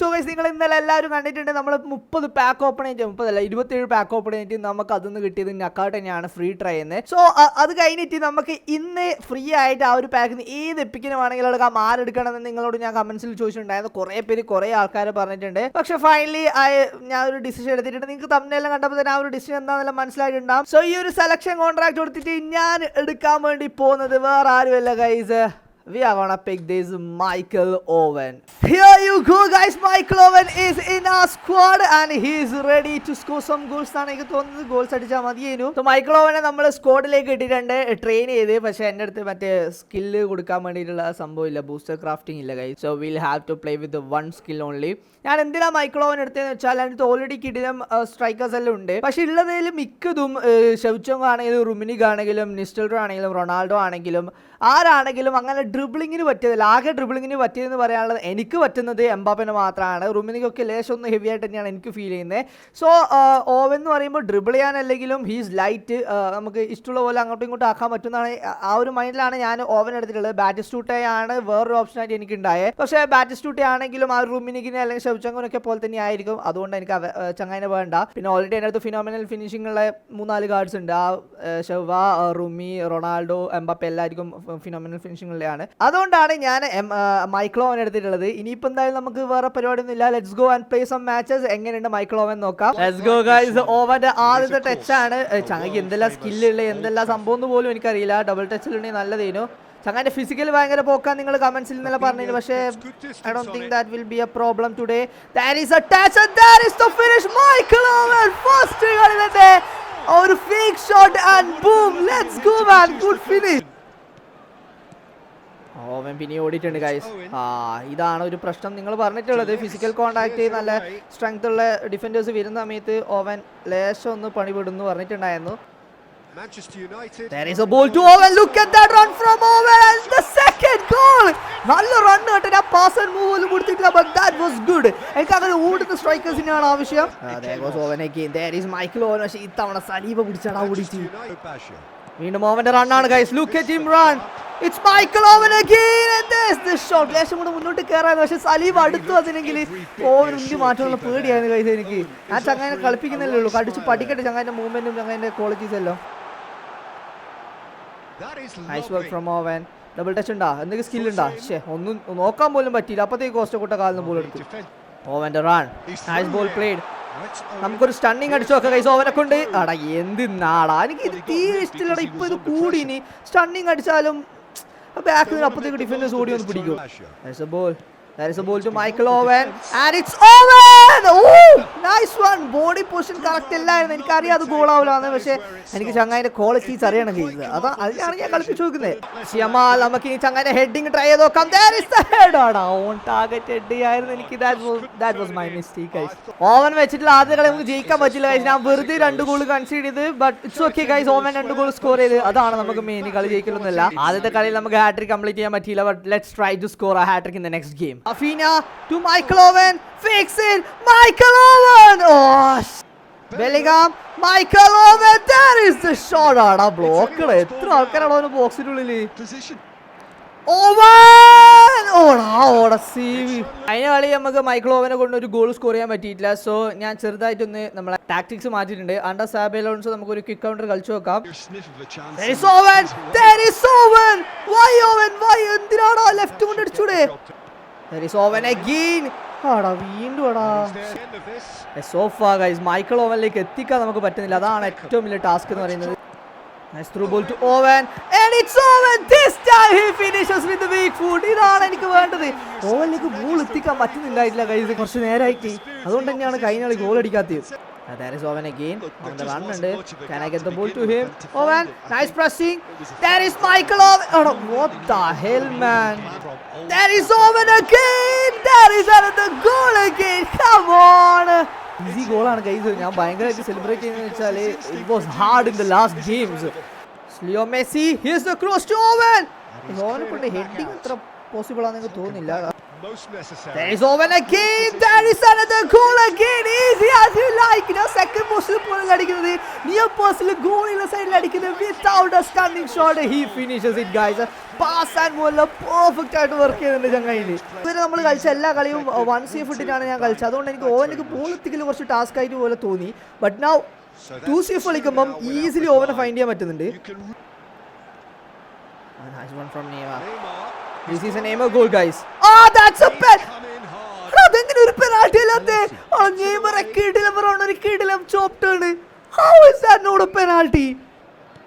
So guys നിങ്ങൾ ഇന്നലെ എല്ലാവരും കണ്ടിട്ടുണ്ട് നമ്മൾ മുപ്പത് പാക്ക് ഓപ്പൺ ചെയ്യും മുപ്പതല്ല ഇരുപത്തേഴ് പാക്ക് ഓപ്പൺ ചെയ്തിട്ട് നമുക്ക് അതിന്ന് കിട്ടിയത് നക്കാട്ട് തന്നെയാണ്. ഫ്രീ ട്രൈ എന്ന് സോ അത് കഴിഞ്ഞിട്ട് നമുക്ക് ഇന്ന് ഫ്രീ ആയിട്ട് ആ ഒരു പാക്കിന് ഏത് എപ്പിക്കിന് വേണമെങ്കിലും എടുക്കാം. ആരെടുക്കണമെന്ന് നിങ്ങളോട് ഞാൻ കമന്റ്സിൽ ചോദിച്ചിട്ടുണ്ടായിരുന്നു. കുറേ പേര് കുറേ ആൾക്കാർ പറഞ്ഞിട്ടുണ്ട്. പക്ഷെ ഫൈനലി ഞാൻ ഒരു ഡിസിഷൻ എടുത്തിട്ടുണ്ട്. നിങ്ങൾക്ക് തമ്മിലെല്ലാം കണ്ടപ്പോൾ തന്നെ ആ ഒരു ഡിസിഷൻ എന്താണെന്നെല്ലാം മനസ്സിലായിട്ടുണ്ടാവും. സോ ഈ ഒരു സെലക്ഷൻ കോൺട്രാക്ട് കൊടുത്തിട്ട് ഞാൻ എടുക്കാൻ വേണ്ടി പോകുന്നത് വേറെ ആരുമല്ല guys We are gonna pick this Michael Owen. Here you go, guys. Michael Owen is in our squad and he is ready to score some goals. ആണ് എനിക്ക് തോന്നുന്നത്. ഗോൾസ് അടിച്ചാൽ മതിയേനു സോ മൈക്കിൾ ഓവനെ നമ്മൾ സ്ക്വാഡിലേക്ക് ഇട്ടിട്ടുണ്ട്. ട്രെയിൻ ചെയ്ത്. പക്ഷെ എന്റെ അടുത്ത് മറ്റേ സ്കില്ല് കൊടുക്കാൻ വേണ്ടിയിട്ടുള്ള സംഭവം ഇല്ല. ബൂസ്റ്റർ ക്രാഫ്റ്റിംഗ് ഇല്ല കൈ so will have to play with one skill only ഞാൻ എന്തിനാ മൈക്കിൾ ഓവൻ എടുത്തതെന്ന് വെച്ചാൽ എന്റെ ഓൾറെഡി കിടിലം സ്ട്രൈക്കേഴ്സ് എല്ലാം ഉണ്ട്. പക്ഷെ ഉള്ളതിൽ മിക്കതും ഷെവ്ചോങ് ആണെങ്കിലും റുമിനിക് ആണെങ്കിലും നിസ്റ്റൽഡോ ആണെങ്കിലും റൊണാൾഡോ ആണെങ്കിലും ആരാണെങ്കിലും അങ്ങനെ ഡ്രിബിളിങ്ങിന് പറ്റിയത് ആകെ ഡ്രിബിളിങ്ങിന് പറ്റിയതെന്ന് പറയാനുള്ളത് എനിക്ക് പറ്റുന്നത് എംബാപ്പിന് മാത്രമാണ്. റുമിനിക്കൊക്കെ ലേശം ഒന്ന് ഹെവി ആയിട്ട് തന്നെയാണ് എനിക്ക് ഫീൽ ചെയ്യുന്നത്. സോ ഓവൻ എന്ന് പറയുമ്പോൾ ഡ്രിബിൾ ചെയ്യാൻ ചെയ്യാനല്ലെങ്കിലും ഹീസ് ലൈറ്റ് നമുക്ക് ഇഷ്ടമുള്ള പോലെ അങ്ങോട്ടും ഇങ്ങോട്ടും ആക്കാൻ പറ്റുന്നതാണ്. ആ ഒരു മൈൻഡിലാണ് ഞാൻ ഓവൻ എടുത്തിട്ടുള്ളത്. ബാറ്റിസ്റ്റൂട്ടെ ആണ് വേറൊരു ഓപ്ഷനായിട്ട് എനിക്ക് ഉണ്ടായത് പക്ഷേ ബാറ്റിസ്റ്റൂട്ടെ ആണെങ്കിലും ആ റുമിനിക്കിനെ അല്ലെങ്കിൽ ഷെവ്ചങ്കനൊക്കെ പോലെ തന്നെ ആയിരിക്കും. അതുകൊണ്ട് എനിക്ക് ചങ്ങായിനെ വേണ്ട. പിന്നെ ഓൾറെഡി എന്റെ അടുത്ത് ഫിനോമിനൽ ഫിനിഷിംഗ് ഉള്ള മൂന്നാൽ കാർഡ്സ് ഉണ്ട്. ആ ഷെവ റുമി റൊണാൾഡോ എംബാപ്പ എല്ലാവർക്കും ഫിനോമിനൽ ഫിനിഷിംഗ് ഉള്ളതാണ്. അതുകൊണ്ടാണ് ഞാൻ മൈക്ലോവൻ എടുത്തിട്ടുള്ളത്. ഇനിയിപ്പോൾ എന്തായാലും നമുക്ക് വേറെ പരിപാടിയൊന്നും ഇല്ല. Let's go and play some matches എങ്ങനെയുണ്ട് മൈക്ലോവൻ നോക്കാം. ലെറ്റ്സ് ഗോ ഗൈസ് ഓവന്റെ ആദ്യത്തെ ടച്ച് ആണ്. ചങ്ങക്ക് ചങ്ങയ്ക്ക് എന്തെല്ലാം സ്കില്ലുള്ള എന്തെല്ലാം സംഭവം എന്ന് പോലും എനിക്കറിയില്ല. ഡബിൾ ടച്ചിലുണ്ടെങ്കിൽ നല്ലതേനു ചങ്ങാന്റെ ഫിസിക്കൽ ഭയങ്കര പോക്കാൻ നിങ്ങൾ കമന്റ്സിൽ നിന്നല്ല പറഞ്ഞിരുന്നു. പക്ഷേ I don't think that will be a problem today that is a touch and that is the finish Michael Owen first ഒരു fake shot and boom let's go man good finish Owen പിന്നെ ഓടിയിട്ടുണ്ട് guys ആ ഇതാണ് ഒരു പ്രശ്നം നിങ്ങൾ പറഞ്ഞിട്ടുള്ളത്. Physical contact നല്ല സ്ട്രെങ്ത് ഉള്ള ഡിഫൻഡേഴ്സ് വരുന്ന സമയത്ത് ഓവൻ ലേശം ഒന്ന് പണിപെടുന്നു പറഞ്ഞിട്ടുണ്ടായിരുന്നു. There is a ball to Owen. Look at that run from Owen. And the second goal. നല്ല റൺ കേട്ടോ ആ പാസ് ആൻഡ് മൂവ് പോലും കൊടുത്തിട്ടില്ല ബട്ട് ദാറ്റ് വാസ് ഗുഡ് എനിക്ക് അങ്ങനെ ഓടുന്ന സ്ട്രൈക്കേഴ്സിനാണ് ആവശ്യം. മൈക്കിൾ ഓവൻ പക്ഷേ ഇത്തവണ സലീബ പിടിച്ചാണ് ഓടിച്ച് United. Basha. വീണ്ടും ഓവന്റെ റണ്ണാണ് guys look at him run it's Michael Owen again and this this shot ലേശം കൂടെ മുന്നോട്ട് കയറാൻ പക്ഷെ സലീബ് അടുത്തു വന്നില്ലെങ്കിൽ ഓവൻ ഉന്തി മാറ്റാനുള്ള പേടിയായിരുന്നു ഗൈസ് എനിക്ക്. ഞാൻ ചങ്ങനെ കളിപ്പിക്കുന്നല്ലേ ഉള്ളൂ. കടിച്ച് പഠിക്കട്ടെ ചങ്ങാന്റെ മൂവ്മെന്റും ചങ്ങാന്റെ ക്വാളിറ്റീസ് എല്ലാം. That is nice. Work from Owen double touch ഉണ്ടാ? എന്തെങ്കിലും സ്കിൽ ഉണ്ടാ? ശേ ഒന്നും നോക്കാൻ പോലും പറ്റിയില്ല. അപ്പത്തേക്ക് കോസ്റ്റ കൂട്ട കാലിന് ബോൾ എടുത്തു. ഓവന്റെ റൺ നൈസ് ബോൾ പ്ലേഡ്. നമുക്കൊരു സ്റ്റണ്ണിങ് അടിച്ചു നോക്കാം കൈസ് ഓവനെ കൊണ്ട് അടാ എന്ത് നാടാ. എനിക്ക് ഇത് തീരെ ഇഷ്ടമില്ലടാ. ഇപ്പൊ ഇത് കൂടി ഇനി സ്റ്റണ്ണിങ് അടിച്ചാലും ബാക്കിൽ നിന്ന് അപ്പത്തേക്ക് ഡിഫൻഡേഴ്സ് ഓടി ഒന്ന് പിടിക്കും. Ball ball to Michael Owen and it's ball to one! Body position correct അല്ലായിരുന്നു. എനിക്കറിയാം അത് ഗോൾ ആവില്ലാന്ന് പക്ഷേ എനിക്ക് ചങ്ങായിന്റെ ക്വാളിറ്റീസ് അറിയണം കേസ് അതാ അതിനാണ് ഞാൻ കളിപ്പിച്ചു നോക്കുന്നത് ശ്യമാൽ നമുക്ക് ഈ ചങ്ങായിന്റെ ഹെഡിങ് ട്രൈ ചെയ്ത് നോക്കാം. There is the head on target head ആയിരുന്നു എനിക്ക്. That was my mistake Owen വെച്ചിട്ടുള്ള ആദ്യ കളി നമുക്ക് ജയിക്കാൻ പറ്റില്ല ഗൈസ് ഞാൻ വെറുതെ രണ്ട് ഗോൾ കൺസീഡ് ചെയ്ത് but it's okay guys Owen രണ്ട് ഗോൾ സ്കോർ ചെയ്ത്. അതാണ് നമുക്ക് മെയിൻ കളി ജയിക്കലൊന്നുമില്ല ആദ്യത്തെ കളിയിൽ നമുക്ക് ഹാട്രിക് കംപ്ലീറ്റ് ചെയ്യാൻ പറ്റിയില്ല but let's try to score a hattrick in in next game അഫീന to to Michael fix it, Michael Owen. Oh, Bellingham, Michael Owen, there is the shot. ആടാ ബ്ലോക്ക് എത്ര ആൾക്കാരാണോ അവന് ബോക്സിനുള്ളിൽ Position. ഓവൻ ഓടാ ഓടാ CV കഴിഞ്ഞ കളി നമുക്ക് മൈക്കിൾ ഓവനെ കൊണ്ട് ഒരു ഗോൾ സ്കോർ ചെയ്യാൻ പറ്റിയിട്ടില്ല സോ ഞാൻ ചെറുതായിട്ടൊന്ന് നമ്മളെ ടാക്ടിക്സ് മാറ്റിയിട്ടുണ്ട് അണ്ടർ സാബേലോൺസ് നമുക്ക് ഒരു ക്വിക്ക് കൗണ്ടർ കളിച്ചു നോക്കാം Owen Owen why Owen why എന്തിനാണോ is Owen! There is Owen! Why Owen? Why? എന്തിനാടാ ലെഫ്റ്റ് കൊണ്ട് അടിച്ചൂടെ ഓവൻ അഗീൻ Owen again! ആടാ വീണ്ടും this. സോഫാ ഗൈസ് മൈക്കിൾ ഓവനിലേക്ക് എത്തിക്കാൻ നമുക്ക് പറ്റുന്നില്ല അതാണ് ഏറ്റവും വലിയ ടാസ്ക് എന്ന് പറയുന്നത് ഇതാണ് എനിക്ക് വേണ്ടത് ഓവനിലേക്ക് ബോൾ എത്തിക്കാൻ പറ്റുന്നില്ലായിട്ടില്ല ഗൈസ് കുറച്ച് നേരമായിട്ട് അതുകൊണ്ട് തന്നെയാണ് കഴിഞ്ഞ കളി ഗോൾ അടിക്കാത്തത് Uh, there is Owen again. On the run and Can I get the ball to him? Owen, nice pressing. There is Michael Owen. Oh, what the hell, man? There is Owen again. There is again. Come on. Easy ഗോളാണ് guys ഞാൻ ഭയങ്കരമായിട്ട് celebrate ചെയ്യുന്നത് വെച്ചാൽ it was hard in the last games Leo Messi here's the cross to Owen ഓവനെ കൊണ്ട് heading അത്ര possible ആണെന്ന് തോന്നുന്നില്ല necessary. There is Owen again. There is another goal again. Easy as you like. ഞാൻ second പോസ്റ്റിൽ പോലും അടിക്കുന്നത് near പോസ്റ്റിൽ ഗോളിലെ സൈഡിൽ അടിക്കുന്നത് without a stunning shot he finishes it guys pass and മൂവെല്ലാം perfect ആയിട്ട് വർക്ക് ചെയ്യുന്നുണ്ട് ചങ്ങായിൽ. ഇതുവരെ നമ്മൾ കളിച്ച എല്ലാ കളിയും വൺ സി ഫുട്ടിനാണ് ഞാൻ കളിച്ചത്. അതുകൊണ്ട് എനിക്ക് ഓവനിക്ക് ബോൾ എത്തിക്കലും കുറച്ച് ടാസ്ക് ആയിട്ട് പോലെ തോന്നി. But now to C F കളിക്കുമ്പം ഈസിലി ഓവനെ ഫൈൻഡ് ചെയ്യാൻ പറ്റുന്നുണ്ട്. This. Ah, ഒരു കിടിലം ചോപ്പ് how is penalty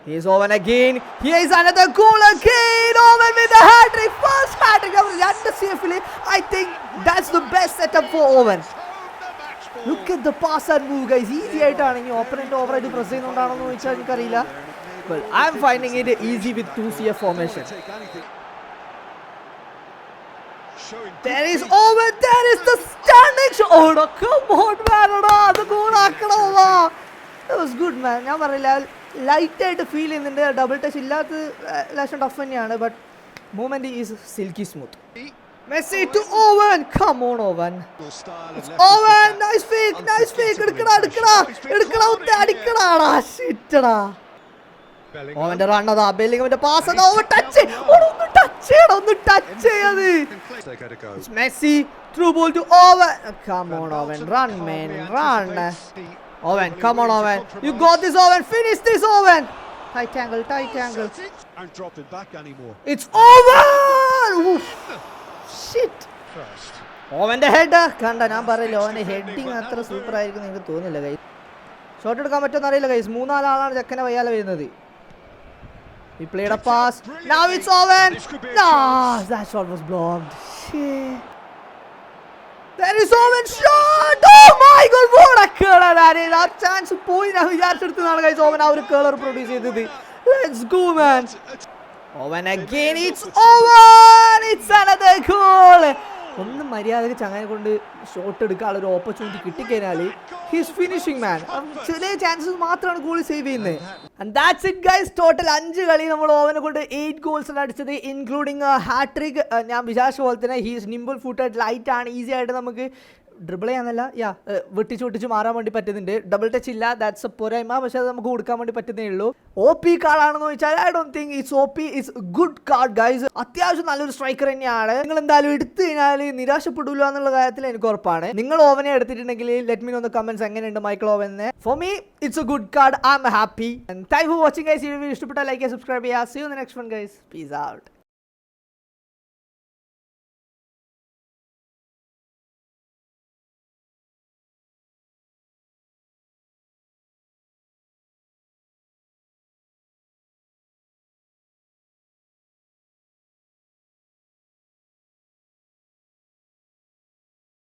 He is Owen again. Here is another goal again. Owen with a hat trick. First hat trick. അവർ രണ്ട് CF ല് I think that's the best setup for Owen. Home the match ball. Look at the pass and move, guys. Easy ആയിട്ടാണ് ഇനി opponent ഓവറായിട്ട് press ചെയ്യുന്നതുകൊണ്ടാണോ എന്ന് ചോദിച്ചാൽ എനിക്കറിയില്ല Well, I'm finding it easy with 2 CF formation. Take anything. Showing There good is feet. Owen. There is the standing shot. Oh, no, come on, man. എടാ, അത് goal ആക്കണോ, വാ. That was good, man. ഞാൻ പറയില്ല light ആയിട്ട് feel ചെയ്യുന്നുണ്ട്. Double touch ഇല്ലാത്ത last tough തന്നെയാണ്. But movement is silky smooth Messi to Owen come on Owen Owen. Nice fake nice fake എടുക്കടാ എടുക്കടാ എടുക്കടാ ഒത്ത അടിക്കടാടാ ഷിറ്റടാ. ഓവന്റെ റൺ അതാ. ബെല്ലിംഗമിന്റെ പാസ് അതാ. ഓവൻ ടച്ച് ഒന്ന് ടച്ച് ചെയ്യണം ഒന്ന് touch ചെയ്യാത് Messi through ball to Messi. Through ball to Owen. Come on, Owen. Come on, Owen. You got this, Owen. Finish this, Owen. Tight angle, tight angle. I'm dropping back anymore. It's Owen! Oof. Shit. ഓവന്റെ head കണ്ട ഞാൻ പറയില്ല ഓവന്റെ heading അത്ര super ആയിരിക്കും എനിക്ക് തോന്നുന്നില്ല കൈ shot എടുക്കാൻ പറ്റുമെന്ന് അറിയില്ല കൈസ് മൂന്നാലാളാണ് ചെക്കനെ വയ്യാലെ വരുന്നത് He played a pass. Now it's Owen. No, that shot was blocked. Shit. There is Owen shot. Oh my god, ആ ചാൻസ് പോയി ഞാൻ വിചാരിച്ചെടുത്തതാണ് ഓവൻ ആ ഒരു കേളർ പ്രൊഡ്യൂസ് ചെയ്തത്. Go man Owen again it's over it's another goal ഒന്ന് മര്യാദയ്ക്ക് ചങ്ങനെ കൊണ്ട് ഷോട്ട് എടുക്കാനുള്ള ഒരു ഓപ്പർച്യൂണിറ്റി കിട്ടിക്കഴിഞ്ഞാൽ ഹിസ് ഫിനിഷിംഗ് മാൻ ചെറിയ ചാൻസസ് മാത്രമാണ് ഗോൾ സേവ് ചെയ്യുന്നത്. ദാറ്റ്സ് ഇറ്റ് ഗൈസ് ടോട്ടൽ അഞ്ച് കളി നമ്മൾ ഓവനെ കൊണ്ട് എയ്റ്റ് ഗോൾസ് അടിച്ചത് ഇൻക്ലൂഡിങ് ഹാട്രിക് ഞാൻ വിചാരിച്ച പോലെ തന്നെ ഹീസ് നിമ്പിൾ ഫുട്ടഡ് ലൈറ്റ് ആണ് ഈസി ആയിട്ട് നമുക്ക് ഡ്രിബിൾ ചെയ്യാനല്ല യാ വെട്ടിച്ച് വെട്ടിച്ച് മാറാൻ വേണ്ടി പറ്റുന്നുണ്ട്. ഡബിൾ ടച്ച് ഇല്ല ദാറ്റ്സ് എ പോരായ്മ. പക്ഷെ അത് നമുക്ക് കൊടുക്കാൻ വേണ്ടി പറ്റുന്നേ ഉള്ളൂ. ഒ പി കാർഡാണെന്ന് വെച്ചാൽ I don't think it's O P is good card guys അത്യാവശ്യം നല്ലൊരു സ്ട്രൈക്കർ തന്നെയാണ്. നിങ്ങൾ എന്തായാലും എടുത്തു കഴിഞ്ഞാൽ നിരാശപ്പെടില്ല എന്നുള്ള കാര്യത്തിൽ എനിക്ക് ഉറപ്പാണ്. നിങ്ങൾ ഓവനെ എടുത്തിട്ടുണ്ടെങ്കിൽ ലെറ്റ് മീ ഒന്ന് കമന്റ്സ് എങ്ങനെയുണ്ട് Michael ഓവനെ for me it's a good card I am happy thank for watching guys ഇഷ്ടപ്പെട്ട ലൈക്ക് സബ്സ്ക്രൈബ് ചെയ്യുക. See you next one guys peace out